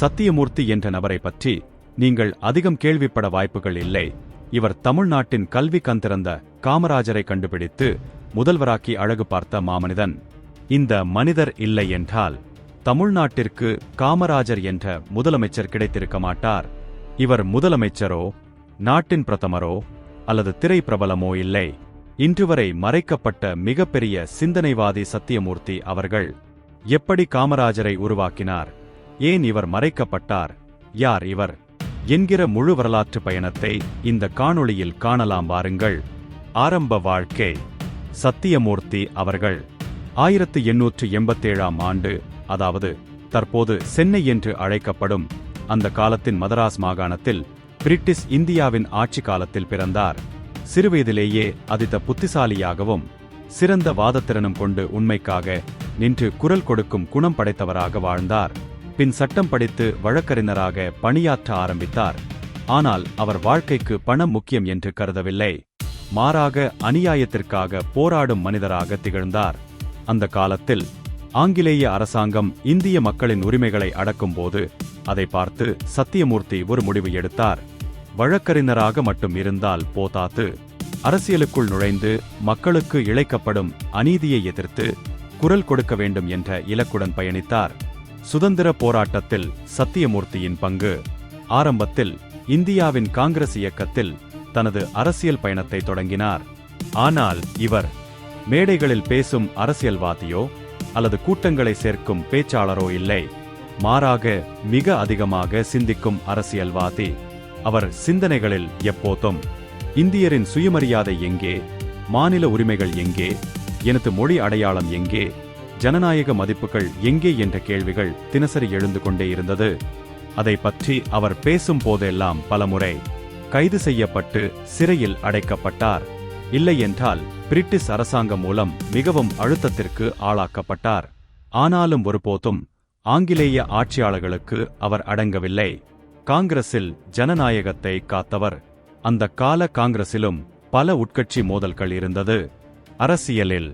சத்தியமூர்த்தி என்ற நபரை பற்றி நீங்கள் அதிகம் கேள்விப்பட வாய்ப்புகள் இல்லை. இவர் தமிழ்நாட்டின் கல்வி கந்திறந்த காமராஜரை கண்டுபிடித்து முதல்வராக்கி அழகு பார்த்த மாமனிதன். இந்த மனிதர் இல்லை என்றால் தமிழ்நாட்டிற்கு காமராஜர் என்ற முதலமைச்சர் கிடைத்திருக்க மாட்டார். இவர் முதலமைச்சரோ நாட்டின் பிரதமரோ அல்லது திரை பிரபலமோ இல்லை. இன்று வரை மறைக்கப்பட்ட மிகப்பெரிய சிந்தனைவாதி சத்தியமூர்த்தி அவர்கள் எப்படி காமராஜரை உருவாக்கினார்? ஏன் இவர் மறைக்கப்பட்டார்? யார் இவர்? என்கிற முழு வரலாற்று பயணத்தை இந்த காணொளியில் காணலாம் வாருங்கள். ஆரம்ப வாழ்க்கை. சத்தியமூர்த்தி அவர்கள். ஆயிரத்து எண்ணூற்று எண்பத்தேழாம் ஆண்டு அதாவது தற்போது சென்னை என்று அழைக்கப்படும் அந்த காலத்தின் மதராஸ் மாகாணத்தில் பிரிட்டிஷ் இந்தியாவின் ஆட்சி காலத்தில் பிறந்தார். சிறுவயதிலேயே அதித்த புத்திசாலியாகவும் சிறந்த வாதத்திறனும் கொண்டு உண்மைக்காக நின்று குரல் கொடுக்கும் குணம் படைத்தவராக வாழ்ந்தார். பின் சட்டம் படித்து வழக்கறிஞராக பணியாற்ற ஆரம்பித்தார். ஆனால் அவர் வாழ்க்கைக்கு பணம் முக்கியம் என்று கருதவில்லை. மாறாக அநியாயத்திற்காக போராடும் மனிதராக திகழ்ந்தார். அந்த காலத்தில் ஆங்கிலேய அரசாங்கம் இந்திய மக்களின் உரிமைகளை அடக்கும்போது அதை பார்த்து சத்தியமூர்த்தி ஒரு முடிவு எடுத்தார். வழக்கறிஞராக மட்டும் இருந்தால் போதாத்து அரசியலுக்குள் நுழைந்து மக்களுக்கு இழைக்கப்படும் அநீதியை எதிர்த்து குரல் கொடுக்க வேண்டும் என்ற இலக்குடன் பயணித்தார். சுதந்திர போராட்டத்தில் சத்தியமூர்த்தியின் பங்கு. ஆரம்பத்தில் இந்தியாவின் காங்கிரஸ் இயக்கத்தில் தனது அரசியல் பயணத்தை தொடங்கினார். ஆனால் இவர் மேடைகளில் பேசும் அரசியல்வாதியோ அல்லது கூட்டங்களை சேர்க்கும் பேச்சாளரோ இல்லை. மாறாக மிக அதிகமாக சிந்திக்கும் அரசியல்வாதி. அவர் சிந்தனைகளில் எப்போதும் இந்தியரின் சுயமரியாதை எங்கே மாநில உரிமைகள் எங்கே எனது மொழி அடையாளம் எங்கே ஜனநாயக மதிப்புகள் எங்கே என்ற கேள்விகள் தினசரி எழுந்து கொண்டே இருந்தது. அதை பற்றி அவர் பேசும் போதெல்லாம் பலமுறை கைது செய்யப்பட்டு சிறையில் அடைக்கப்பட்டார். இல்லையென்றால் பிரிட்டிஷ் அரசாங்கம் மூலம் மிகவும் அழுத்தத்திற்கு ஆளாக்கப்பட்டார். ஆனாலும் ஒருபோதும் ஆங்கிலேய ஆட்சியாளர்களுக்கு அவர் அடங்கவில்லை. காங்கிரஸில் ஜனநாயகத்தை காத்தவர். அந்த கால காங்கிரசிலும் பல உட்கட்சி மோதல்கள் இருந்தது. அரசியலில்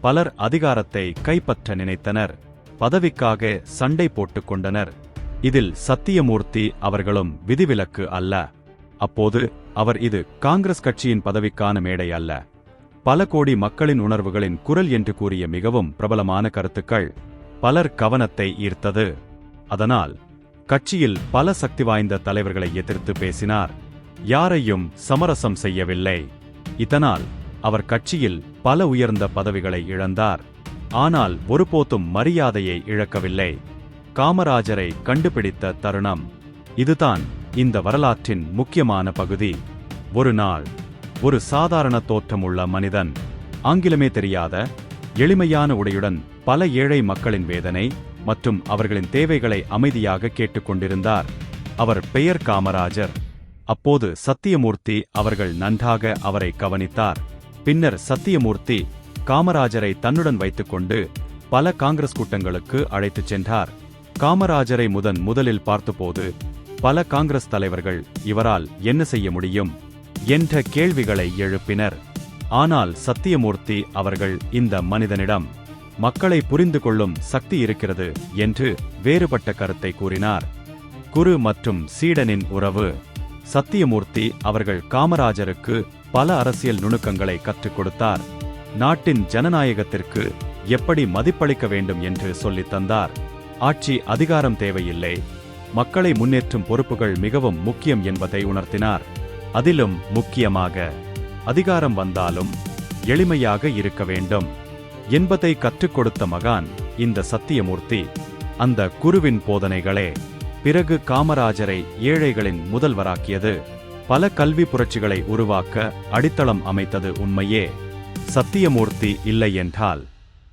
பலர் அதிகாரத்தை கைப்பற்ற நினைத்தனர். பதவிக்காக சண்டை போட்டுக் கொண்டனர். இதில் சத்தியமூர்த்தி அவர்களும் விதிவிலக்கு அல்ல. அப்போது அவர் இது காங்கிரஸ் கட்சியின் பதவிக்கான மேடை அல்ல. பல கோடி மக்களின் உணர்வுகளின் குரல் என்று கூறிய மிகவும் பிரபலமான கருத்துக்கள் பலர் கவனத்தை ஈர்த்தது. அதனால் கட்சியில் பல சக்தி வாய்ந்த தலைவர்களை எதிர்த்து பேசினார். யாரையும் சமரசம் செய்யவில்லை. இதனால் அவர் கட்சியில் பல உயர்ந்த பதவிகளை இழந்தார். ஆனால் ஒருபோதும் மரியாதையை இழக்கவில்லை. காமராஜரை கண்டுபிடித்த தருணம். இதுதான் இந்த வரலாற்றின் முக்கியமான பகுதி. ஒரு நாள் ஒரு சாதாரண தோற்றமுள்ள மனிதன் ஆங்கிலமே தெரியாத எளிமையான உடையுடன் பல ஏழை மக்களின் வேதனை மற்றும் அவர்களின் தேவைகளை அமைதியாக கேட்டுக்கொண்டிருந்தார் அவர் பெயர் காமராஜர். அப்போது சத்தியமூர்த்தி அவர்கள் நன்றாக அவரை கவனித்தார். பின்னர் சத்தியமூர்த்தி காமராஜரை தன்னுடன் வைத்துக்கொண்டு பல காங்கிரஸ் கூட்டங்களுக்கு அழைத்துச் சென்றார். காமராஜரை முதன் முதலில் பார்த்தபோது பல காங்கிரஸ் தலைவர்கள் இவரால் என்ன செய்ய முடியும் என்ற கேள்விகளை எழுப்பினர். ஆனால் சத்தியமூர்த்தி அவர்கள் இந்த மனிதனிடம் மக்களை புரிந்து கொள்ளும் சக்தி இருக்கிறது என்று வேறுபட்ட கருத்தை கூறினார். குரு மற்றும் சீடனின் உறவு சத்தியமூர்த்தி அவர்கள் காமராஜருக்கு பல அரசியல் நுணுக்கங்களை கற்றுக் கொடுத்தார். நாட்டின் ஜனநாயகத்திற்கு எப்படி மதிப்பளிக்க வேண்டும் என்று சொல்லித் தந்தார். ஆட்சி அதிகாரம் தேவையில்லை. மக்களை முன்னேற்றும் பொறுப்புகள் மிகவும் முக்கியம் என்பதை உணர்த்தினார். அதிலும் முக்கியமாக அதிகாரம் வந்தாலும் எளிமையாக இருக்க வேண்டும் என்பதை கற்றுக் கொடுத்த மகான் இந்த சத்தியமூர்த்தி. அந்த குருவின் போதனைகளே பிறகு காமராஜரை ஏழைகளின் முதல்வராக்கியது. பல கல்வி புரட்சிகளை உருவாக்க அடித்தளம் அமைத்தது உண்மையே. சத்தியமூர்த்தி இல்லை என்றால்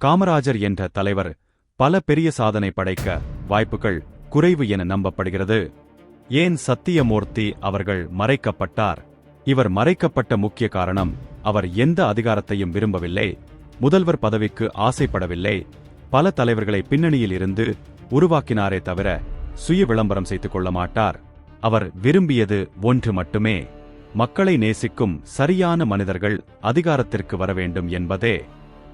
காமராஜர் என்ற தலைவர் பல பெரிய சாதனை படைக்க வாய்ப்புகள் குறைவு என நம்பப்படுகிறது. ஏன் சத்தியமூர்த்தி அவர்கள் மறைக்கப்பட்டார்? இவர் மறைக்கப்பட்ட முக்கிய காரணம் அவர் எந்த அதிகாரத்தையும் விரும்பவில்லை முதல்வர் பதவிக்கு ஆசைப்படவில்லை பல தலைவர்களை பின்னணியில் இருந்து உருவாக்கினாரே தவிர சுய விளம்பரம் செய்து கொள்ள மாட்டார். அவர் விரும்பியது ஒன்று மட்டுமே. மக்களை நேசிக்கும் சரியான மனிதர்கள் அதிகாரத்திற்கு வர வேண்டும் என்பதே.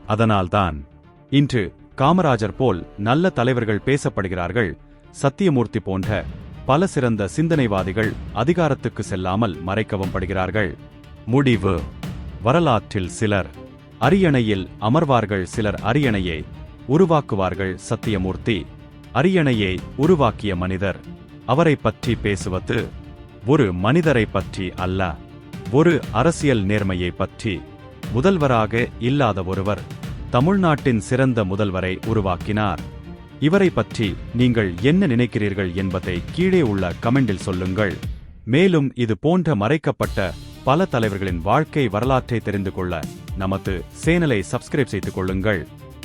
அதனால்தான் இன்று காமராஜர் போல் நல்ல தலைவர்கள் பேசப்படுகிறார்கள். சத்தியமூர்த்தி போன்ற பல சிறந்த சிந்தனைவாதிகள் அதிகாரத்துக்கு செல்லாமல் மறைக்கவும் படுகிறார்கள். முடிவு. வரலாற்றில் சிலர் அரியணையில் அமர்வார்கள் சிலர் அரியணையை உருவாக்குவார்கள். சத்தியமூர்த்தி அரியணையை உருவாக்கிய மனிதர் அவரை பற்றி பேசுவது ஒரு மனிதரை பற்றி அல்ல ஒரு அரசியல் நேர்மையை பற்றி முதல்வராக இல்லாத ஒருவர் தமிழ்நாட்டின் சிறந்த முதல்வரை உருவாக்கினார். இவரை பற்றி நீங்கள் என்ன நினைக்கிறீர்கள் என்பதை கீழே உள்ள கமெண்டில் சொல்லுங்கள். மேலும் இது போன்ற மறைக்கப்பட்ட பல தலைவர்களின் வாழ்க்கை வரலாற்றை தெரிந்து கொள்ள நமது சேனலை சப்ஸ்கிரைப் செய்து கொள்ளுங்கள்.